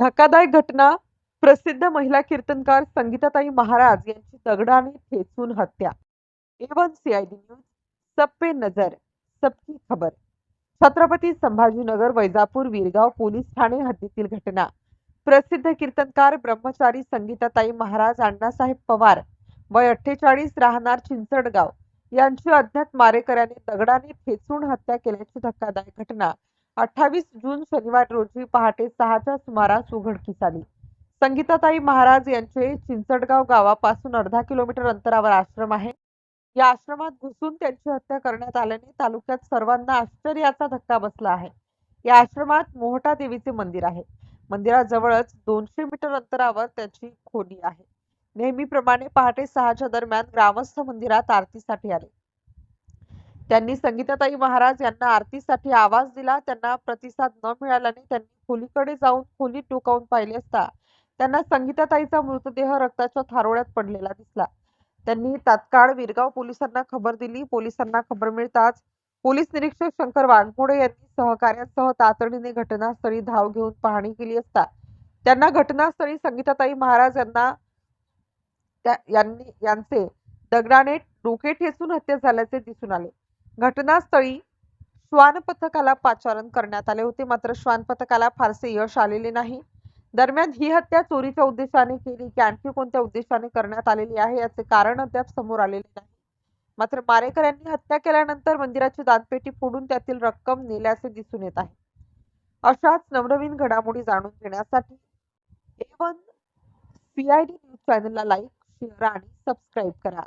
धक्कादायक घटना प्रसिद्ध महिला कीर्तनकार संगीताताई महाराज यांची दगडाने ठेचून हत्या. ए वन सीआयडी न्यूज सब पे नजर सबकी खबर. छत्रपती संभाजीनगर वैजापूर वीरगाव पोलीस ठाणे हद्दीतील घटना. प्रसिद्ध कीर्तनकार ब्रह्मचारी संगीताताई महाराज अण्णासाहेब पवार वय अठ्ठेचाळीस राहणार चिंचडगाव. यांची अज्ञात मारेकऱ्याने दगडाने ठेचून हत्या केल्याची धक्कादायक घटना. अठ्ठावीस जून शनिवार रोजी पहाटे सहाच्या सुमारास उघडकीस आली. संगीताताई महाराज यांचे चिंचडगाव गावापासून अर्धा किलोमीटर अंतरावर आश्रम आहे. या आश्रमात घुसून त्यांची हत्या करण्यात आल्याने तालुक्यात सर्वांना आश्चर्याचा धक्का बसला आहे. या आश्रमात मोहटा देवीचे मंदिर आहे. मंदिराजवळच दोनशे मीटर अंतरावर त्याची खोली आहे. नेहमीप्रमाणे पहाटे सहाच्या दरम्यान ग्रामस्थ मंदिरात आरतीसाठी आले. त्यांनी संगीताताई महाराज यांना आरतीसाठी आवाज दिला. त्यांना प्रतिसाद न मिळाल्याने त्यांनी खोलीकडे जाऊन खोली टोकावून पाहिले असता त्यांना संगीताताईचा मृतदेह रक्ताच्या थारोळ्यात पडलेला दिसला. त्यांनी तात्काळ विरगाव पोलिसांना खबर दिली. पोलिसांना खबर मिळताच पोलीस निरीक्षक शंकर वाघमोडे यांनी सहकार्यासह तातडीने घटनास्थळी धाव घेऊन पाहणी केली असता त्यांना घटनास्थळी संगीताताई महाराज यांना यांनी यांचे दगडाने डोके ठेचून हत्या झाल्याचे दिसून आले. घटनास्थळी श्वान पथकाला पाचारण करण्यात आले होते. मात्र श्वान पथकाला फारसे यश आलेले नाही. दरम्यान ही हत्या चोरीच्या उद्देशाने केली की आणखी कोणत्या उद्देशाने करण्यात आलेली आहे याचे कारण अद्याप समोर आलेले नाही. मात्र मारेकऱ्यांनी हत्या केल्यानंतर मंदिराची दानपेटी फोडून त्यातील रक्कम नेल्याचे दिसून येत आहे. अशाच नवनवीन घडामोडी जाणून घेण्यासाठी ए वन सीआयडी न्यूज चॅनलला लाईक शेअर आणि सबस्क्राईब करा.